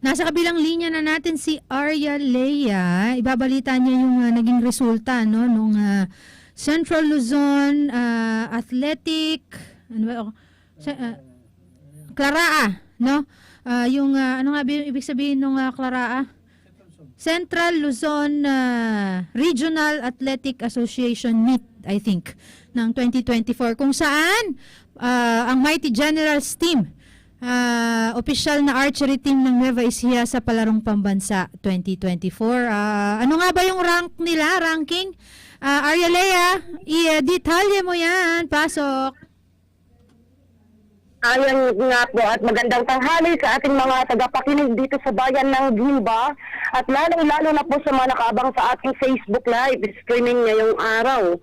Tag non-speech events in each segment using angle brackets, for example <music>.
Nasa kabilang linya na natin si Arya Lea. Ibabalita niya yung ah, naging resulta no nung ah, Central Luzon ah, Athletic ano ba oh, ah, Claraa, no? Ah, yung ah, ano nga ibig sabihin nung uh, Claraa? Central Luzon ah, Regional Athletic Association Meet, I think, ng 2024 kung saan ah, ang Mighty Generals team ah, official na archery team ng Nueva Ecija sa palarong pambansa 2024. Ah, ano nga ba yung rank nila, ranking? Ah, Arya Lea, i-detalye mo yan. Pasok. Ayan nga po at magandang tanghali sa ating mga tagapakinig dito sa bayan ng Gimba at lalong-lalo na po sa mga nakaabang sa ating Facebook Live streaming ngayong araw.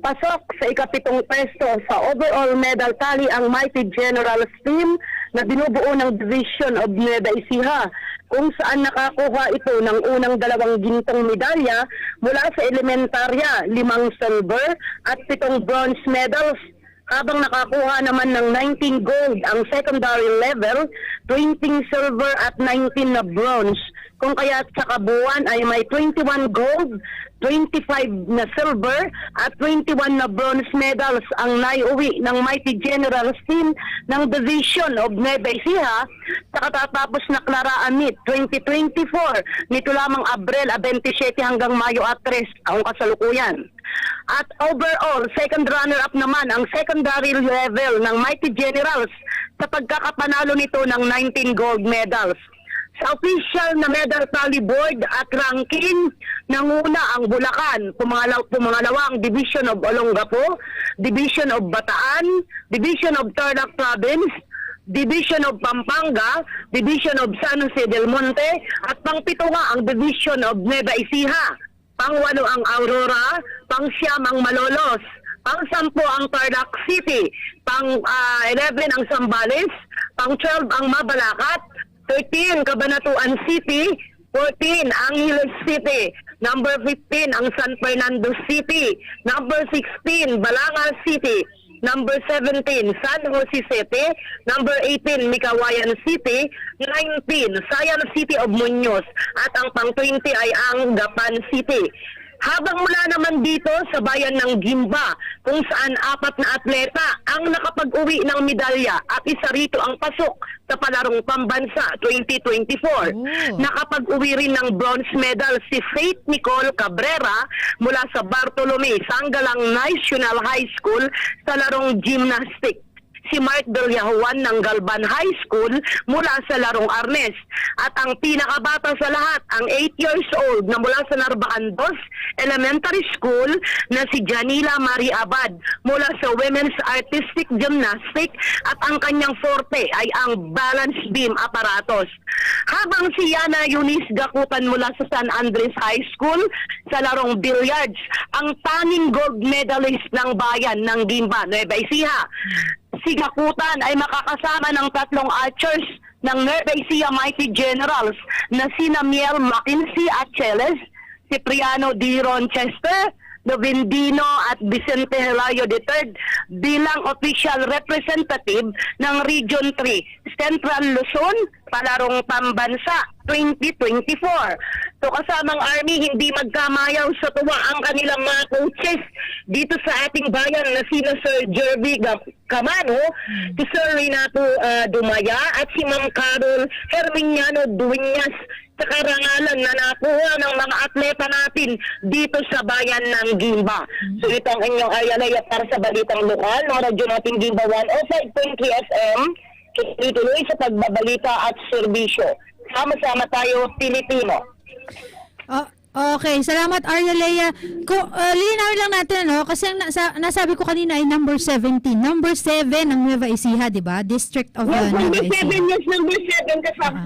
Pasok sa ikapitong pwesto sa overall medal tally ang Mighty Generals team na binubuo ng Division of Nueva Ecija kung saan nakakuha ito ng unang dalawang gintong medalya mula sa elementarya, limang silver at pitong bronze medals habang nakakuha naman ng 19 gold ang secondary level, 20 silver at 19 na bronze. Kung kaya sa kabuuan ay may 21 gold, 25 na silver at 21 na bronze medals ang naiuwi ng Mighty Generals team ng Division of Nueva sa katatapos na Claraan Meet 2024 nito lamang Abril 27 hanggang Mayo 3 ang kasalukuyan. At overall, second runner-up naman ang secondary level ng Mighty Generals sa pagkakapanalo nito ng 19 gold medals. Sa official na medal tally board at ranking, nanguna ang Bulacan, pumangalaw, pumangalawa ang Division of Olongapo, Division of Bataan, Division of Tarlac Province, Division of Pampanga, Division of San Jose del Monte, at pangpito nga ang Division of Nueva Ecija. Pangwalo ang Aurora, pangsyam ang Malolos, pang-sampo ang Tarlac City, pang-11 ang Sambales, pang-12 ang Mabalacat, 13 Cabanatuan City, 14 Angeles City, number 15 ang San Fernando City, number 16 Balanga City, number 17 San Jose City, number 18 Mikawayan City, 19 Sayan City of Muñoz, at ang pang-20 ay ang Gapan City. Habang mula naman dito sa bayan ng Gimba, kung saan apat na atleta ang nakapag-uwi ng medalya at isa rito ang pasok sa palarong pambansa 2024. Oh. Nakapag-uwi rin ng bronze medal si Faith Nicole Cabrera mula sa Bartolome Sangalang National High School sa larong gymnastic si Mark Villajuan ng Galban High School mula sa larong arnes. At ang pinakabata sa lahat, ang 8 years old na mula sa Narbacan 2 Elementary School na si Janila Marie Abad mula sa Women's Artistic Gymnastic at ang kanyang forte ay ang balance beam apparatus. Habang si Yana Eunice Gakutan mula sa San Andres High School sa larong billiards, ang tanging gold medalist ng bayan ng Gimba, Nueva Ecija si Gakutan ay makakasama ng tatlong archers ng Nueva Mighty Generals na sina Miel Mackenzie at Cheles, Cipriano D. Ronchester, Novendino at Vicente Hilario III bilang official representative ng Region 3, Central Luzon, palarong pambansa 2024. So kasamang Army, hindi magkamayaw sa tuwa ang kanilang mga coaches dito sa ating bayan na sina Sir Jervy Camano, si Sir Renato ah, Dumaya at si Ma'am Carol Herminiano Dueñas sa karangalan na nakuha ng mga atleta natin dito sa bayan ng Gimba. So ito ang inyong ayalaya para sa balitang lokal ng radyo natin Gimba 105.3 FM tuloy sa pagbabalita at serbisyo. Sama-sama tayo, Pilipino. Oh, okay, salamat Arya Lea. Ko, uh, linawin lang natin ano, kasi ang nasa, nasabi ko kanina ay number 17. Number 7 ng Nueva Ecija, 'di ba? District of uh, Yes, number Nueva 7, Ecija. yes, number 7 kasama.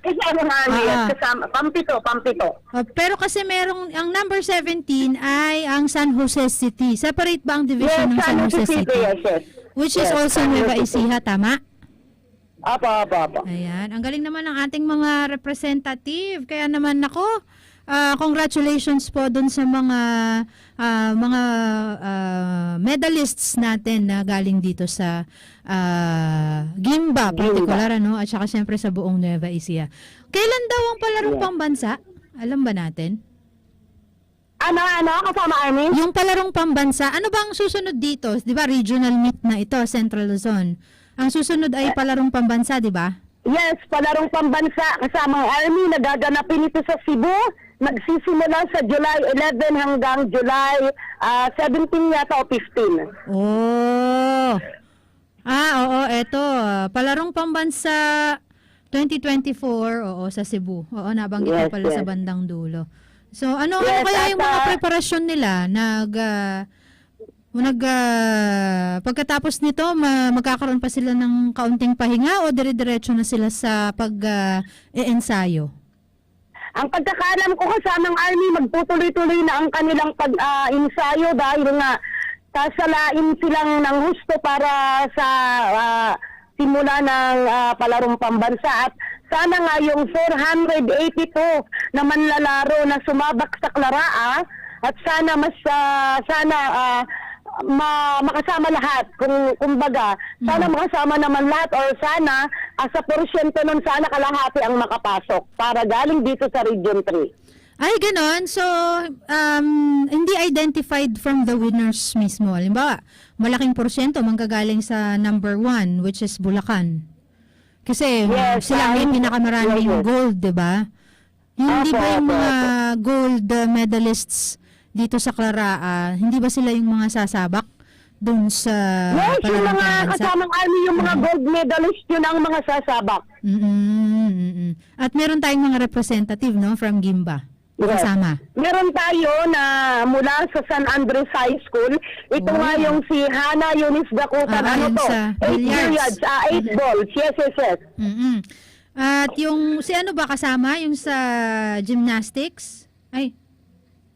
Kasama nga Ah, yes, ah. kasama. Pampito, pampito. Uh, pero kasi merong ang number 17 ay ang San Jose City. Separate ba ang division ng San Jose City? yes, yes. Which is Yes, also San Nueva City. Ecija, tama? Apa, apa, apa. Ayan, ang galing naman ng ating mga representative. Kaya naman nako, ah, congratulations po dun sa mga ah, mga ah, medalists natin na galing dito sa ah, Gimba, particular, ano, at saka siyempre sa buong Nueva Ecija. Kailan daw ang palarong Yeah. pambansa? Alam ba natin? Ano, ano, kasama Army? Yung palarong pambansa, ano ba ang susunod dito? 'Di ba regional meet na ito, Central Luzon. Ang susunod ay palarong pambansa, 'di ba? Yes, palarong pambansa kasamang Army, nagaganapin ito sa Cebu. Nagsisimula sa July 11 hanggang July ah, 17 yata o 15. Oh. Ah, oo, eto. Palarong pambansa 2024, oo, sa Cebu. Oo, nabanggit Yes, pala sa yes. bandang dulo. So, ano, ano Yes, kaya at, yung mga ah, preparasyon nila? Nag, ah, nag, ah, pagkatapos nito, ma- magkakaroon pa sila ng kaunting pahinga o dire-diretso na sila sa pag-ensayo? Ang pagkakaalam ko kasamang Army, magtutuloy-tuloy na ang kanilang pag-ensayo dahil nga kasalain silang ng husto para sa ah, simula ng ah, palarong pambansa. At sana nga yung 482 na manlalaro na sumabak sa Claraa at sana mas ah, sana ah, ma makasama lahat kung kumbaga sana makasama naman lahat or sana as a porsyento nun sana kalahati ang makapasok para galing dito sa Region 3. Ay, ganon. So, um, hindi identified from the winners mismo. Halimbawa, malaking porsyento manggagaling sa number one, which is Bulacan. Kasi Yes, sila may um, pinakamaraming yes, yes. gold, di ba? Hindi ba yung mga gold uh, medalists dito sa Claraa, hindi ba sila yung mga sasabak dun sa yes, yung mga kasamang army, yung mga gold medalist, yun ang mga sasabak. Mm-mm, mm-mm. At meron tayong mga representative, no, from Gimba. Yes. Kasama. Meron tayo na mula sa San Andres High School. Ito Oh. nga yung si Hana Eunice Dakutan. Ah, ano to? Eight billiards. Ah, eight balls. Yes, yes, yes. mm At yung, si ano ba kasama? Yung sa gymnastics? Ay,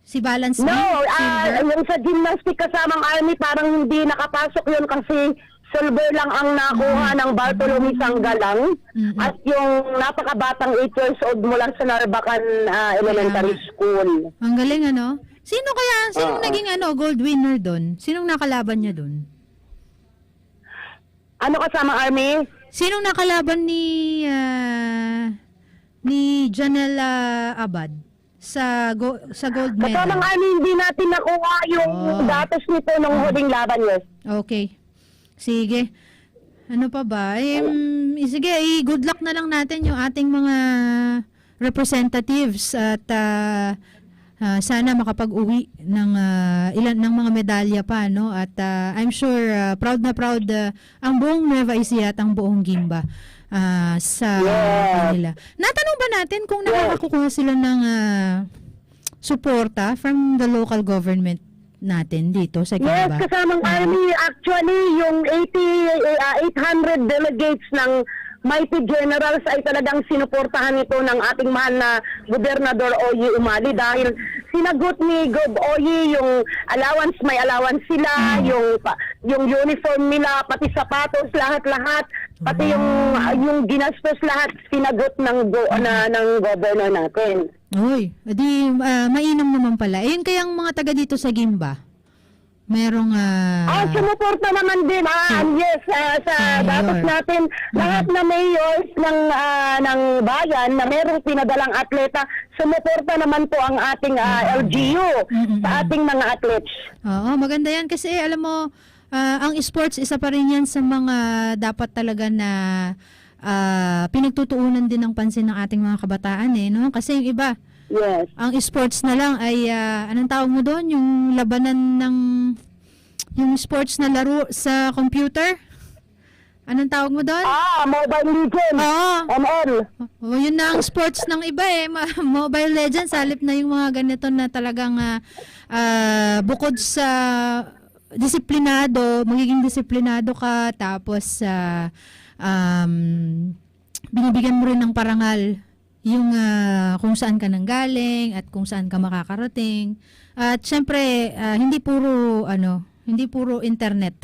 si balance No, Silver? yung sa gymnastic kasamang army, parang hindi nakapasok yun kasi silver lang ang nakuha ng Bartolome Sanggalang. Mm-mm. At yung napakabatang 8 years old mula sa Narbacan ah, Elementary School. Ang galing ano? Sino kaya, sinong Oo. naging ano, gold winner doon? Sinong nakalaban niya doon? Ano kasama army? Sinong nakalaban ni ah, ni Janela Abad sa go, sa gold medal? army, hindi natin nakuha yung Oh. datos nito nung huling laban, yes. Okay. Sige. Ano pa ba? Eh, mm, sige, eh, good luck na lang natin yung ating mga representatives at ah, ah, sana makapag-uwi ng ah, ilan ng mga medalya pa no at ah, I'm sure ah, proud na proud ah, ang buong Nueva Ecija at ang buong Gimba ah, sa Yes. kanila. Natanong ba natin kung nakakakuha sila ng ah, suporta from the local government natin dito sa Yes, Gimba? kasamang army, actually, yung 80, eh, ah, 800 delegates ng Mighty Generals ay talagang sinuportahan ito ng ating mahal na Gobernador Oyi Umali dahil sinagot ni Gob Oyi yung allowance, may allowance sila, yung pa- yung uniform nila, pati sapatos, lahat-lahat, pati yung yung ginastos lahat sinagot ng go, na ng governor natin. Uy, edi ah, mainam naman pala. Ayun kayang mga taga dito sa Gimba. Merong ah, Ah, sumuporta naman din, ah, yes, ah, sa Mayor. datos natin, lahat na mayors ng, ah, ng bayan na merong pinadalang atleta, sumuporta naman po ang ating ah, LGU Mm-mm. sa ating mga athletes. Oo, maganda yan kasi eh, alam mo, ah, ang sports isa pa rin yan sa mga dapat talaga na ah, pinagtutuunan din ng pansin ng ating mga kabataan eh, no? Kasi yung iba, Yes. ang sports na lang ay ah, anong tawag mo doon? Yung labanan ng yung sports na laro sa computer? Anong tawag mo doon? Ah, Mobile Legends, Oo. ML. Oh, yun na ang sports ng iba eh. Ma- <laughs> Mobile Legends, halip na yung mga ganito na talagang ah, ah, bukod sa disiplinado, magiging disiplinado ka, tapos ah, um, binibigyan mo rin ng parangal yung ah, kung saan ka nanggaling at kung saan ka makakarating. At syempre, ah, hindi puro ano, hindi puro internet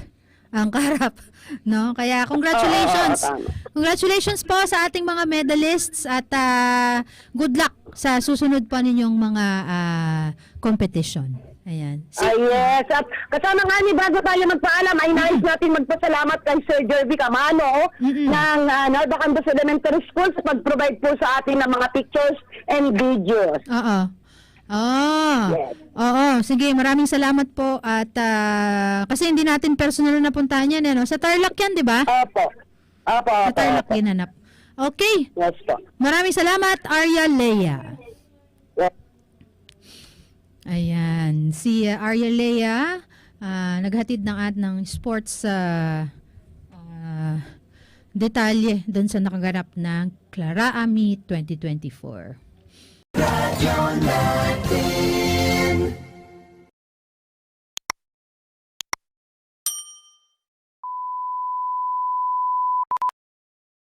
ang <laughs> kaharap, no? Kaya congratulations. Congratulations po sa ating mga medalists at ah, good luck sa susunod pa ninyong mga ah, competition. Ayan. Si- Ay, yes. At kasama nga ni, bago tayo magpaalam, ay nais natin magpasalamat kay Sir Jervy Camano Mm-mm. ng uh, Narbacandos Elementary School sa pag-provide po sa atin ng mga pictures and videos. Oo. Oh. Yes. Oo, sige, maraming salamat po at ah, kasi hindi natin personal na napuntahan yan, ano? Sa Tarlac yan, di ba? Opo. Opo, Sa opo, Tarlac opo. ginanap. Okay. Yes po. Maraming salamat, Arya Lea. Ayan. Si uh, Arya Lea, uh, naghatid ng at ng sports uh, uh, detalye doon sa nakaganap ng Clara Ami 2024. Radio natin.